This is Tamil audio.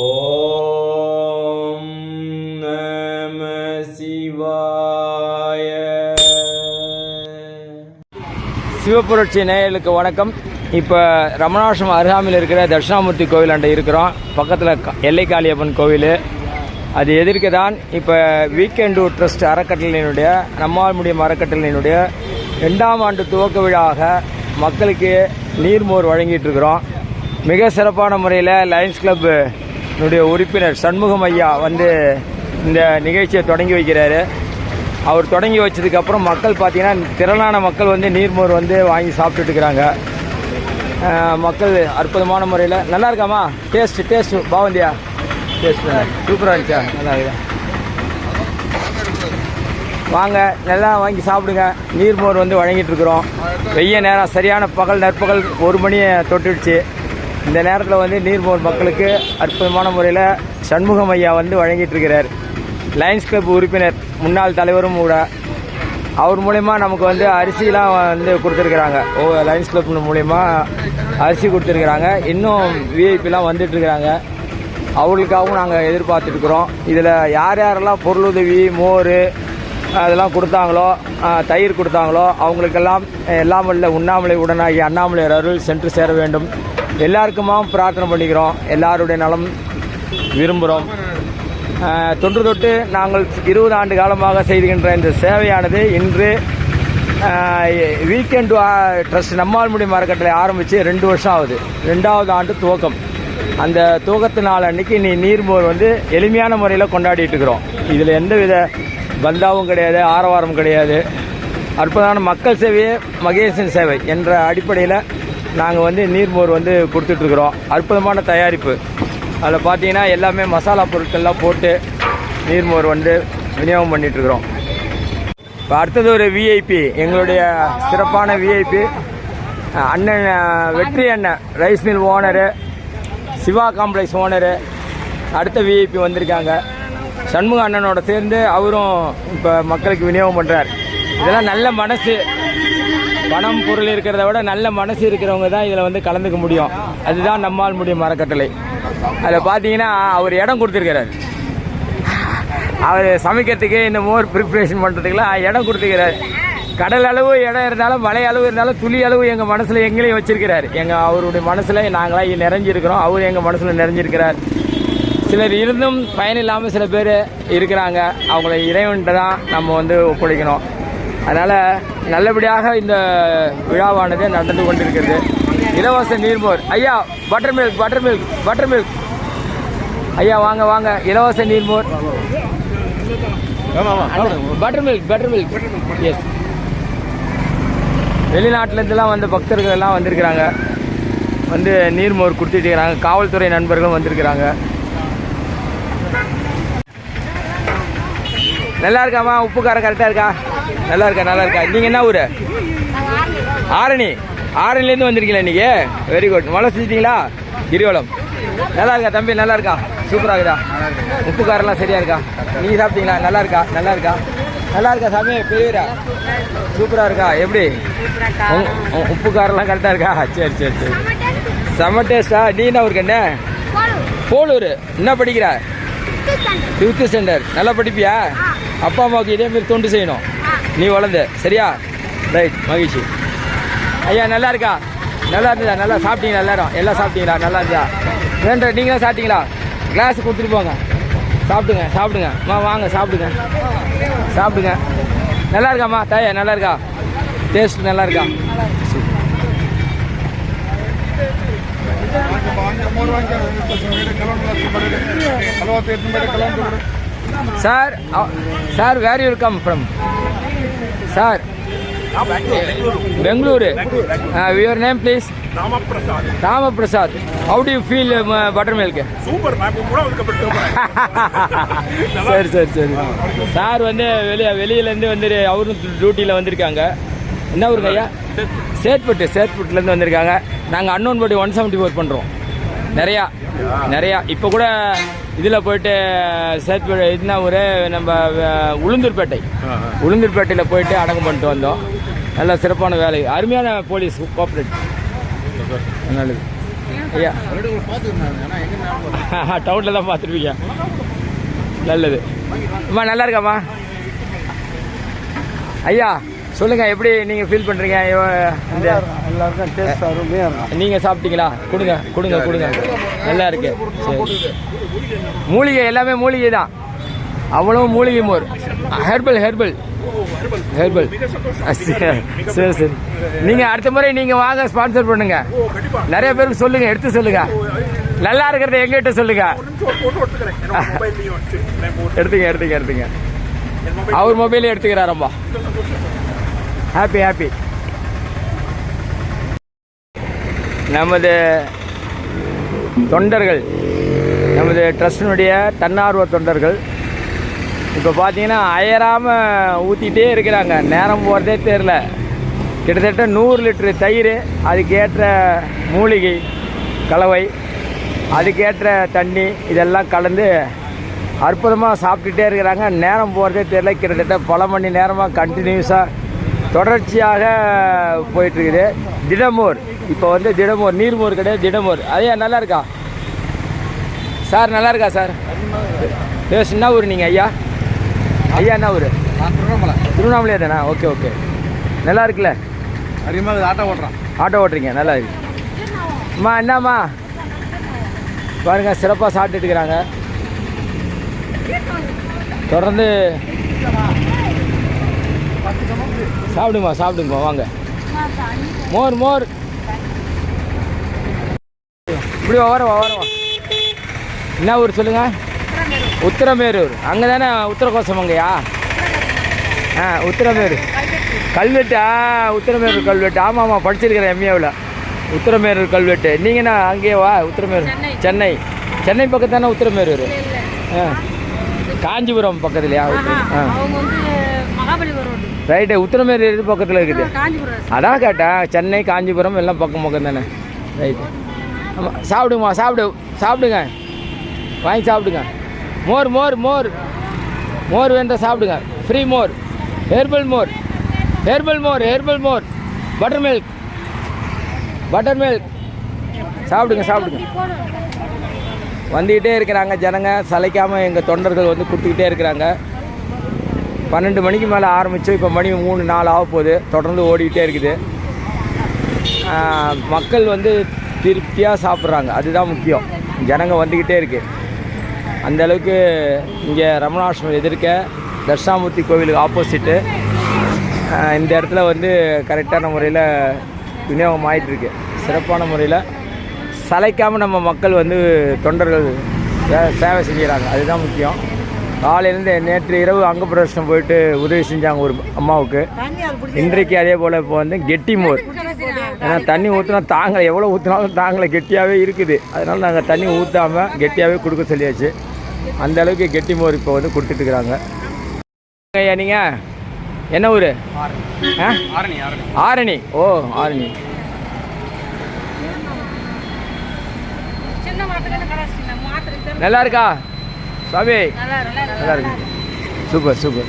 ஓம் நம சிவாய சிவபுரட்சி நேயர்களுக்கு வணக்கம். இப்போ ரமணாசிரமம் அருகாமையில் இருக்கிற தட்சிணாமூர்த்தி கோவில் அண்டை இருக்கிறோம். பக்கத்தில் எல்லைக்காளியப்பன் கோவில். அது எதிர்க்க தான் இப்போ வீக்கெண்டு ட்ரஸ்ட் அறக்கட்டளையினுடைய நம்மால் முடியும் அறக்கட்டளையினுடைய ரெண்டாம் ஆண்டு துவக்க விழாவாக மக்களுக்கு நீர்மோர் வழங்கிட்டு இருக்கிறோம். மிக சிறப்பான முறையில் லயன்ஸ் கிளப்பு என்னுடைய உறுப்பினர் சண்முகம் ஐயா வந்து இந்த நிகழ்ச்சியை தொடங்கி வைக்கிறாரு. அவர் தொடங்கி வச்சதுக்கப்புறம் மக்கள் பார்த்தீங்கன்னா திரளான மக்கள் வந்து நீர்மோர் வந்து வாங்கி சாப்பிட்டுட்டு இருக்கிறாங்க. மக்கள் அற்புதமான முறையில் நல்லா இருக்காமா டேஸ்ட் டேஸ்ட் பாவந்தியா? டேஸ்ட் சூப்பராக இருந்துச்சா? நல்லா இருக்கா வாங்க நல்லா வாங்கி சாப்பிடுங்க. நீர்மோர் வந்து வழங்கிட்டு இருக்கிறோம். வெய்ய நேரம் சரியான பகல் நற்பகல் ஒரு மணியை தொட்டுடுச்சு. இந்த நேரத்தில் வந்து நீர்மோர் மக்களுக்கு அற்புதமான முறையில் சண்முகம் ஐயா வந்து வழங்கிட்டுருக்கிறார். லயன்ஸ் கிளப் உறுப்பினர் முன்னாள் தலைவரும் கூட. அவர் மூலயமா நமக்கு வந்து அரிசிலாம் வந்து கொடுத்துருக்குறாங்க. ஓ லயன்ஸ் கிளப் மூலயமா அரிசி கொடுத்துருக்குறாங்க. இன்னும் விஐபிலாம் வந்துட்டுருக்குறாங்க. அவங்களுக்காகவும் நாங்கள் எதிர்பார்த்துட்ருக்குறோம் இதில் யார் யாரெல்லாம் பொருளுதவி மோர் அதெல்லாம் கொடுத்தாங்களோ தயிர் கொடுத்தாங்களோ அவங்களுக்கெல்லாம் எல்லாம் வல்ல உண்ணாமலை உடனாகி அண்ணாமலையர் அருள் சென்று சேர வேண்டும். எல்லாருக்குமா பிரார்த்தனை பண்ணிக்கிறோம். எல்லாருடைய நலம் விரும்புகிறோம் தொன்று தொட்டு நாங்கள் இருபது ஆண்டு காலமாக செய்துகின்ற இந்த சேவையானது இன்று வீக்கெண்ட் ட்ரஸ்ட் நம்மால் முடியும் அறக்கட்டளை ஆரம்பித்து ரெண்டு வருஷம் ஆகுது. ரெண்டாவது ஆண்டு துவக்கம். அந்த துவக்கத்து நாள் அன்னைக்கு நீ நீர்மோர் வந்து எளிமையான முறையில் கொண்டாடிட்டு இருக்கிறோம். இதில் எந்தவித பந்தாவும் கிடையாது ஆரவாரம் கிடையாது. அற்புதமான மக்கள் சேவையே மகேசன் சேவை என்ற அடிப்படையில் நாங்கள் வந்து நீர்மோர் வந்து கொடுத்துட்ருக்குறோம். அற்புதமான தயாரிப்பு. அதில் பார்த்தீங்கன்னா எல்லாமே மசாலா பொருட்கள்லாம் போட்டு நீர்மோர் வந்து விநியோகம் பண்ணிகிட்ருக்குறோம் இப்போ அடுத்தது ஒரு விஐபி எங்களுடைய சிறப்பான விஐபி அண்ணன் வெற்றி அண்ணன் rice mill owner Shiva complex owner அடுத்த விஐபி வந்திருக்காங்க. சண்முக அண்ணனோட சேர்ந்து அவரும் இப்போ மக்களுக்கு விநியோகம் பண்ணுறார் இதெல்லாம் நல்ல மனசு. பணம் பொருள் இருக்கிறத விட நல்ல மனசு இருக்கிறவங்க தான் இதில் வந்து கலந்துக்க முடியும். அதுதான் நம்மால் முடியும் மரக்கட்டளை. அதில் பார்த்தீங்கன்னா அவர் இடம் கொடுத்துருக்கிறார். அவர் சமைக்கிறதுக்கு இந்த மோர் ப்ரிப்ரேஷன் பண்ணுறதுக்குலாம் இடம் கொடுத்துக்கிறார் கடல் அளவு இடம் இருந்தாலும் மலை அளவு இருந்தாலும் துளி அளவு எங்கள் மனசில் எங்களையும் வச்சிருக்கிறார். எங்கள் அவருடைய மனசில் நாங்களாம் நிறைஞ்சிருக்கிறோம். அவர் எங்கள் மனசில் நிறைஞ்சிருக்கிறார். சிலர் இருந்தும் பயன் இல்லாமல் சில பேர் இருக்கிறாங்க. அவங்கள இறைவன்ட்டு தான் நம்ம வந்து ஒப்படைக்கணும். அதனால் நல்லபடியாக இந்த விழாவானது நடந்து கொண்டிருக்கிறது. இலவச நீர்மோர். ஐயா butter milk butter milk butter milk ஐயா வாங்க வாங்க. இலவச நீர்மோர். Butter milk butter milk yes வெளிநாட்டிலேருந்துலாம் வந்த பக்தர்கள் எல்லாம் வந்திருக்கிறாங்க. வந்து நீர்மோர் கொடுத்துட்டு இருக்கிறாங்க. காவல்துறை நண்பர்களும் வந்திருக்கிறாங்க. நல்லா இருக்காமா உப்பு காரம் கரெக்டாக இருக்கா? நல்லா இருக்கா நல்லா இருக்கா? நீங்கள் என்ன ஊர்? ஆரணி. ஆரணிலேருந்து வந்திருக்கீங்களா இன்னைக்கு? வெரி குட் மழை செஞ்சிட்டீங்களா? கிரிவலம். நல்லா இருக்கா தம்பி? நல்லா இருக்கா? சூப்பராக இருக்குதா? உப்பு காரெல்லாம் சரியா இருக்கா? நீங்கள் சாப்பிட்டீங்களா? நல்லா இருக்கா? நல்லா இருக்கா? நல்லா இருக்கா சாமி? பெரியவரா? சூப்பராக இருக்கா? எப்படி? உப்பு காரெல்லாம் கரெக்டாக இருக்கா? சரி சரி சரி. செம்ம டேஸ்டா நீ என்ன ஊருக்கு என்ன? போலூர். என்ன படிக்கிற? ஃபிஃப்த்து ஸ்டாண்டர்ட் நல்லா படிப்பியா? அப்பா அம்மாவுக்கு இதே மாதிரி தொண்டு செய்யணும். நீ வளர்ந்து. சரியா? ரைட் மகிழ்ச்சி. ஐயா நல்லா இருக்கா? நல்லா இருந்ததா? நல்லா சாப்பிட்டீங்களா எல்லாரும்? எல்லாம் சாப்பிட்டீங்களா? நல்லா இருந்தா வேண்ட நீங்களும் சாப்பிட்டீங்களா? கிளாஸ் கொடுத்துட்டு போங்க. சாப்பிடுங்க சாப்பிடுங்க. மா வாங்க சாப்பிடுங்க. சாப்பிடுங்க. நல்லா இருக்காம்மா தாயா? நல்லா இருக்கா? டேஸ்ட் நல்லா இருக்கா? Sir sir where you come from sir Bengaluru. Your name please Ramaprasad. How do feel butter milk super சரி சரி சரி. சார் வந்து வெளியே வெளியிலேருந்து வந்து அவரும் டியூட்டியில் வந்திருக்காங்க. என்ன ஊருங்க ஐயா? சேத்பட்டு சேத்பட்டுலேருந்து வந்திருக்காங்க. நாங்கள் அன்னோன் பட்டி ஒன் செவன்ட்டி ஃபோர் பண்ணுறோம் நிறையா நிறையா. இப்போ கூட இதில் போயிட்டு சேத்பட்டு இதுனா ஒரு நம்ம உளுந்தூர்பேட்டை. உளுந்தூர்பேட்டையில் போயிட்டு அடக்கம் பண்ணிட்டு வந்தோம். நல்ல சிறப்பான வேலை. அருமையான போலீஸ் கோஆப்ரேட் நல்லது. ஐயா. டவுனில் தான் பார்த்துருப்பீங்க. நல்லது. அம்மா நல்லா இருக்காம்மா? ஐயா சொல்லுங்க எப்படி நீங்க ஃபீல் பண்றீங்க? இந்த எல்லாருக்கும் டேஸ்ட் அருமையாக இருக்கும். நீங்க சாப்பிட்டீங்களா? கொடுங்க கொடுங்க கொடுங்க. நல்லா இருக்கு. சரி. மூலிகை எல்லாமே மூலிகை தான். அவ்வளவு மூலிகை மோர். ஹெர்பல் ஹெர்பல் ஹெர்பல் சரி சரி நீங்க அடுத்த முறை நீங்க வாங்க ஸ்பான்சர் பண்ணுங்க. நிறைய பேருக்கு சொல்லுங்க எடுத்து சொல்லுங்க. நல்லா இருக்கிறத எங்கிட்ட சொல்லுங்க. எடுத்துங்க எடுத்துங்க எடுத்துங்க. அவர் மொபைலே எடுத்துக்கிறாரம்பா ஹாப்பி ஹாப்பி நமது தொண்டர்கள் நமது ட்ரஸ்டினுடைய தன்னார்வ தொண்டர்கள் இப்போ பார்த்தீங்கன்னா அயராமல் ஊற்றிட்டே இருக்கிறாங்க. நேரம் போகிறதே தெரில கிட்டத்தட்ட நூறு லிட்டரு தயிர் அதுக்கேற்ற மூலிகை கலவை அதுக்கேற்ற தண்ணி இதெல்லாம் கலந்து அற்புதமாக சாப்பிட்டுட்டே இருக்கிறாங்க. நேரம் போகிறதே தெரில கிட்டத்தட்ட பல மணி நேரமாக கண்டினியூஸாக தொடர்ச்சியாக போயிட்டுருக்குது. திடமோர் இப்போ வந்து திடமோர் நீர்மோர் கிடையாது திடமோர் அதே நல்லா இருக்கா சார் நல்லா இருக்கா சார் என்ன ஊர் நீங்கள் ஐயா? ஐயா என்ன ஊர்? திருவண்ணாமலை. திருவண்ணாமலையே தானே? Okay okay. நல்லா இருக்குல்ல அதிகமாக ஆட்டோ ஓட்டுறான். ஆட்டோ ஓட்டுறீங்க நல்லா இருக்கு அம்மா என்னம்மா? பாருங்க சிறப்பாக சாப்பிட்டுட்டு இருக்கிறாங்க. தொடர்ந்து சாப்பிடுமா சாப்பிடுங்கம்மா வாங்க. மோர் மோர். இப்படி வரோம் வரோம் என்ன ஊர் சொல்லுங்க? உத்திரமேரூர். அங்கே தானே உத்தரகோசமங்கய்யா ஆ உத்திரமேரூர். கல்வெட்டா உத்திரமேரூர் கல்வெட்டு. ஆமாம் ஆமாம் படிச்சிருக்கிறேன் எம்ஏவில் உத்திரமேரூர் கல்வெட்டு. நீங்கள் என்ன அங்கேயே வா உத்திரமேரூர். சென்னை. சென்னை. பக்கத்து தானே உத்திரமேரூர்? ஆ. காஞ்சிபுரம் பக்கத்துலையா? ஆ. ரைட்டு உத்திரமேரூர் எது பக்கத்தில் இருக்குது அதான் கேட்டேன். சென்னை காஞ்சிபுரம் எல்லாம் பக்கம் பக்கம் தானே. ரைட்டு ஆமாம் சாப்பிடுங்கம்மா சாப்பிடு சாப்பிடுங்க. வாங்கி சாப்பிடுங்க. மோர் மோர் மோர். மோர் வேண்டாம் சாப்பிடுங்க. ஃப்ரீ மோர். ஹெர்பல் மோர். ஹெர்பல் மோர் ஹெர்பல் மோர். பட்டர் மில்க் பட்டர் மில்க் சாப்பிடுங்க சாப்பிடுங்க. வந்துக்கிட்டே இருக்கிறாங்க ஜனங்க. சளைக்காமல் எங்கள் தொண்டர்கள் வந்து கொடுத்துக்கிட்டே இருக்கிறாங்க. பன்னெண்டு மணிக்கு மேலே ஆரம்பித்து இப்போ மணி மூணு நாலு ஆக போகுது. தொடர்ந்து ஓடிக்கிட்டே இருக்குது. மக்கள் வந்து திருப்தியாக சாப்பிட்றாங்க. அதுதான் முக்கியம். ஜனங்க வந்துக்கிட்டே இருக்கு. அந்த அளவுக்கு இங்கே ரமணாசிரமம் எதிர்க்க தட்சிணாமூர்த்தி கோவிலுக்கு ஆப்போசிட்டு இந்த இடத்துல வந்து கரெக்டான முறையில் விநியோகம் ஆகிட்டுருக்கு சிறப்பான முறையில் சளைக்காமல் நம்ம மக்கள் வந்து தொண்டர்கள் சேவை செஞ்சுக்கிறாங்க. அதுதான் முக்கியம். காலையிலேருந்து நேற்று இரவு அங்க பிரதர்ஷனம் போயிட்டு உதவி செஞ்சாங்க ஒரு அம்மாவுக்கு. இன்றைக்கு அதே போல் இப்போ வந்து கெட்டி மோர். ஏன்னா தண்ணி ஊற்றினா தாங்கலை எவ்வளோ ஊற்றினாலும் தாங்கலை கெட்டியாகவே இருக்குது. அதனால் நாங்கள் தண்ணி ஊற்றாமல் கெட்டியாகவே கொடுக்க சொல்லியாச்சு. அந்த அளவுக்கு கெட்டி மோர் இப்போ வந்து கொடுத்துட்ருக்குறாங்க ஐயா நீங்கள் என்ன ஊர்? ஆரணி. ஓ ஆரணி. நல்லா இருக்கா? சாமி நல்லா இருக்கு. Super super.